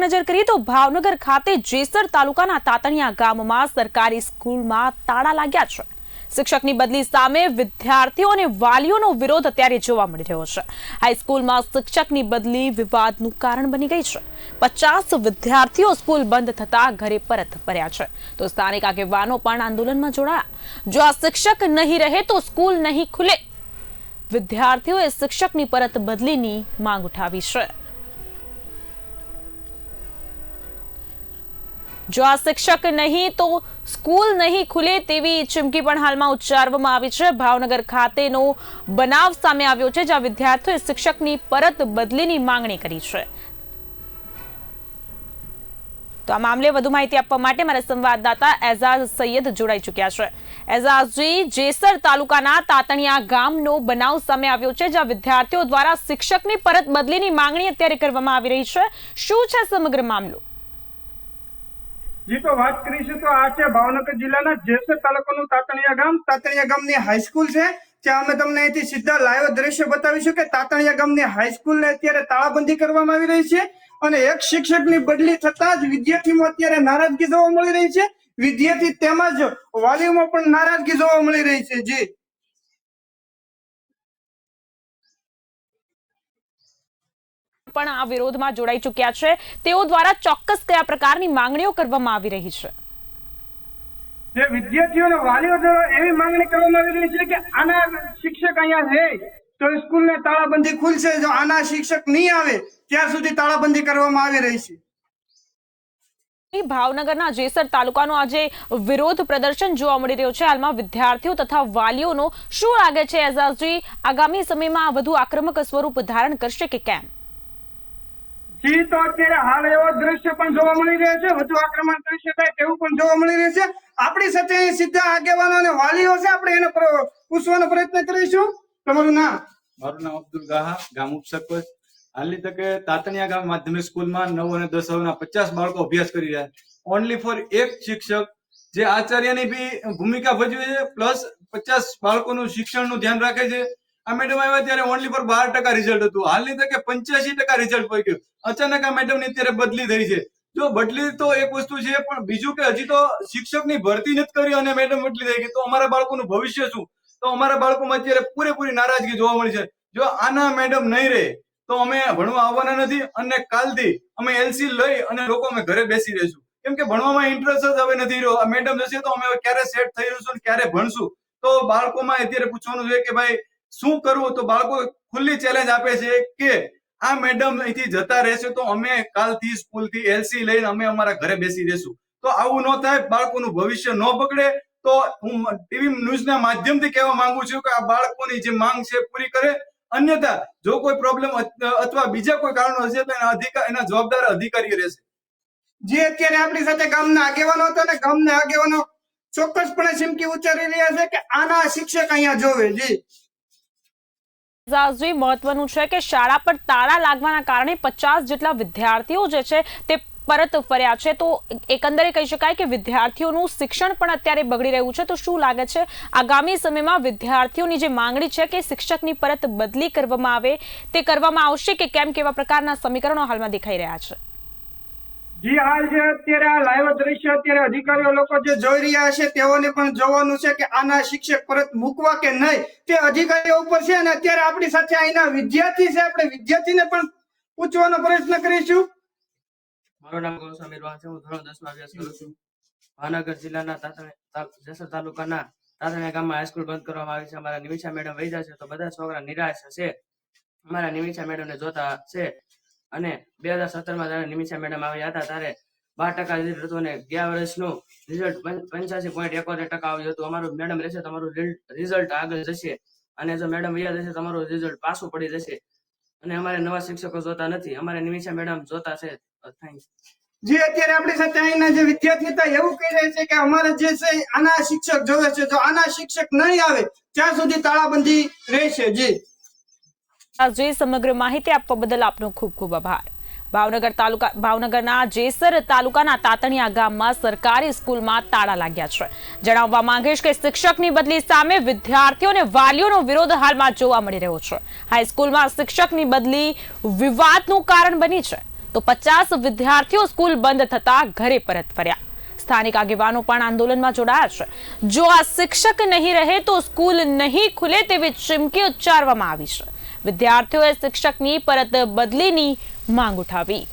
નજર કરીએ તો ભાવનગર ખાતે જેસર તાલુકાના તાતણિયા ગામમાં સરકારી સ્કૂલમાં તાળા લાગ્યા છે. શિક્ષકની બદલી સામે વિદ્યાર્થીઓ અને વાલીઓનો વિરોધ અત્યારે જોવા મળી રહ્યો છે. હાઈસ્કૂલમાં શિક્ષકની બદલી વિવાદનું કારણ બની ગઈ છે. પચાસ વિદ્યાર્થીઓ સ્કૂલ બંધ થતા ઘરે પરત ફર્યા છે. તો સ્થાનિક આગેવાનો પણ આંદોલનમાં જોડાયા. જો આ શિક્ષક નહીં રહે તો સ્કૂલ નહીં ખુલે. વિદ્યાર્થીઓએ શિક્ષકની પરત બદલીની માંગ ઉઠાવી છે. જો આ શિક્ષક નહીં, તો સ્કૂલ નહીં ખુલે તેવી ચીમકી પણ હાલમાં ઉચ્ચારવામાં આવી છે. ભાવનગર ખાતેનો બનાવ સામે આવ્યો છે, જ્યાં વિદ્યાર્થીઓએ શિક્ષકની પરત બદલીની માંગણી કરી છે. તો આ મામલે વધુ માહિતી આપવા માટે મારા સંવાદદાતા એઝાઝ સૈયદ જોડાઈ ચુક્યા છે. એઝાઝજી, જેસર તાલુકાના તાતણિયા ગામનો બનાવ સામે આવ્યો છે, જ્યાં વિદ્યાર્થીઓ દ્વારા શિક્ષકની પરત બદલીની માંગણી અત્યારે કરવામાં આવી રહી છે. શું છે સમગ્ર મામલો? જી વાત કરીશું તો આ છે ભાવનગર જિલ્લાના જેસર તાલુકાનું તાતણિયા ગામ. તાતણિયા ગામની હાઈસ્કૂલ છે. ત્યાં અમે તમને અહીંથી સીધા લાઈવ દ્રશ્ય બતાવીશું કે તાતણિયા ગામની હાઈસ્કૂલને અત્યારે તાળાબંધી કરવામાં આવી રહી છે અને એક શિક્ષકની બદલી થતા જ વિદ્યાર્થીમાં અત્યારે નારાજગી જોવા મળી રહી છે. વિદ્યાર્થી તેમજ વાલીઓમાં પણ નારાજગી જોવા મળી રહી છે. જી. પણ આ વિરોધમાં જોડાઈ ચૂક્યા છે. તેઓ દ્વારા ચોક્કસ કયા પ્રકારની માંગણીઓ કરવામાં આવી રહી છે? જે વિદ્યાર્થીઓ અને વાલીઓ દ્વારા એવી માંગણી કરવામાં આવી રહી છે કે આના શિક્ષક અહીંયા છે તો સ્કૂલને તાળાબંધી ખુલશે. જો આના શિક્ષક નહીં આવે ત્યાં સુધી તાળાબંધી કરવામાં આવી રહી છે. ભાવનગરના જેસર તાલુકાનો આજે વિરોધ પ્રદર્શન જોવા મળી રહ્યો છે. હાલમાં વિદ્યાર્થીઓ તથા વાલીઓનો શું લાગે છે? એઝાઝજી આગામી સમયમાં વધુ આક્રમક સ્વરૂપ ધારણ કરશે કે કેમ? જી તો અત્યારે હાલ એવો દ્રશ્ય પણ જોવા મળી રહ્યો છે. વધુ આક્રમણ કરી શકાય તેવું પણ જોવા મળી રહ્યું છે. આપણી સાથે સીધા આગેવાનો અને વાલીઓ છે. આપણે એને પૂછવાનો પ્રયત્ન કરીશું. તમારું નામ? મારું નામ અબ્દુલ ગાહા, ગામ ઉપસરપંચ. હાલની તકે તાતણિયા ગામ માધ્યમિક સ્કૂલમાં નવ અને દસ ના પચાસ બાળકો અભ્યાસ કરી રહ્યા ઓનલી ફોર એક શિક્ષક જે આચાર્યની બી ભૂમિકા ભજવે છે, પ્લસ પચાસ બાળકોનું શિક્ષણનું ધ્યાન રાખે છે. આ મેડમ આવ્યા ત્યારે ઓનલી ફોર બાર ટકા રિઝલ્ટ હતું. હાલની તકે પંચ્યાસી ટકા રિઝલ્ટ પહોંચ્યું અચાનક આ મેડમની અત્યારે બદલી થઈ છે. જો બદલી તો એક વસ્તુ છે, પણ બીજું કે હજી તો શિક્ષકની ભરતી નથી કરી અને મેડમ બદલી થઈ ગઈ. તો અમારા બાળકોનું ભવિષ્ય શું? તો અમારા બાળકોમાં અત્યારે પૂરેપૂરી નારાજગી જોવા મળી છે. જો આના મેડમ નહીં રહે, તો અમે ભણવા આવવાના નથી અને કાલથી અમે એલસી લઈ અને લોકો અમે ઘરે બેસી રહીશું. કેમ કે ભણવામાં ઇન્ટરેસ્ટ જ હવે નથી રહ્યો. આ મેડમ જશે તો અમે ક્યારે સેટ થઈ રહીશું ક્યારે ભણશું? તો બાળકોમાં અત્યારે પૂછવાનું છે કે ભાઈ શું કરવું? તો બાળકો ખુલ્લી ચેલેન્જ આપે છે કે આ મેડમ અહીંથી જતા રહેશે તો અમે કાલથી સ્કૂલથી એલસી લઈને અમે અમારા ઘરે બેસી રહેશું તો આવું ન થાય, બાળકોનું ભવિષ્ય ન બગડે. તો હું ટીવી ન્યૂઝના માધ્યમથી કહેવા માંગુ છું કે આ બાળકોની જે માંગ છે પૂરી કરે. અન્યથા, જો કોઈ પ્રોબ્લેમ અથવા બીજા કોઈ કારણો હશે તો એના અધિકાર એના જવાબદાર અધિકારીઓ રહેશે. જે અત્યારે આપણી સાથે ગામના આગેવાનો હતા ને, ગામના આગેવાનો ચોક્કસપણે ચીમકી ઉચ્ચારી રહ્યા છે કે આના શિક્ષક અહીંયા જોવે. જી. એઝાઝજી મહત્વનું છે કે શાળા પર તાળા લાગવાના કારણે પચાસ જેટલા વિદ્યાર્થીઓ જે છે તે પરત ફર્યા છે. તો એકંદરે કહી શકાય કે વિદ્યાર્થીઓનું શિક્ષણ પણ અત્યારે બગડી રહ્યું છે. તો શું લાગે છે, આગામી સમયમાં વિદ્યાર્થીઓની જે માંગણી છે કે શિક્ષકની પરત બદલી કરવામાં આવે, તે કરવામાં આવશે કે કેમ કેવા પ્રકારના સમીકરણો હાલમાં દેખાઈ રહ્યા છે? જી, હાલ જે અત્યારે આ લાઈવ દ્રશ્ય અત્યારે અધિકારીઓ લોકો જે જોઈ રહ્યા છે, તેઓને પણ જોવાનું છે કે આના શિક્ષક પરત મૂકવા કે નહીં, તે અધિકારીઓ ઉપર છે અને અત્યારે આપણી સાથે અહીંના વિદ્યાર્થી છે. આપણે વિદ્યાર્થીને પણ પૂછવાનો પ્રયત્ન કરીશું. મારું નામ ગૌસ્વામી રોહન છે. હું ધોરણ દસમાં અભ્યાસ કરું છું. ભાવનગર જિલ્લાના તા- તાલુકાના તાતણિયા ગામમાં હાઈસ્કૂલ બંધ કરવામાં આવી છે. અમારા નિમિષા મેડમ વહી છે તો બધા છોકરા નિરાશ હશે. અમારા નિમિષા મેડમ ને જોતા છે અને બે હજાર સત્તરમાં જયારે નિમિષા મેડમ આવ્યા હતા, ત્યારે બાર ટકા રિઝલ્ટ હતું અને ગયા વર્ષનું રિઝલ્ટ પંચ્યાસી પોઈન્ટ એકોતેર ટકા આવ્યું હતું. અમારું મેડમ રહેશે, તમારું રિઝલ્ટ આગળ જશે. અને જો મેડમ વૈયા જશે, તમારું રિઝલ્ટ પાછું પડી જશે. અને અમારે નવા શિક્ષકો જોતા નથી. અમારે નિમિષા મેડમ જોતા છે. થેન્ક્સ જે અત્યારે આપણી સાથે અહીંના જે વિદ્યાર્થી હતા, એવું કહી રહ્યા છે કે અમારે જે છે, આના શિક્ષક જોવે છે. તો આના શિક્ષક નહીં આવે, ત્યાં સુધી તાળાબંધી રહેશે. જી. જે સમગ્ર માહિતી આપવા બદલ આપનો ખૂબ ખૂબ આભાર. ભાવનગર તાલુકા, ભાવનગરના જેસર તાલુકાના તાતણિયા ગામમાં સરકારી સ્કૂલમાં તાળા લાગ્યા છે. જણાવવા માંગીશ કે શિક્ષકની બદલી સામે વિદ્યાર્થીઓ અને વાલીઓનો વિરોધ હાલમાં જોવા મળી રહ્યો છે. હાઈસ્કૂલમાં શિક્ષકની બદલી વિવાદનું કારણ બની છે. તો પચાસ વિદ્યાર્થીઓ સ્કૂલ બંધ થતા ઘરે પરત ફર્યા. સ્થાનિક આગેવાનો પણ આંદોલનમાં જોડાયા છે. જો આ શિક્ષક નહીં રહે તો સ્કૂલ નહીં ખુલે તેવી ચીમકી ઉચ્ચારવામાં આવી છે. વિદ્યાર્થીઓએ શિક્ષકની પરત બદલીની માંગ ઉઠાવી.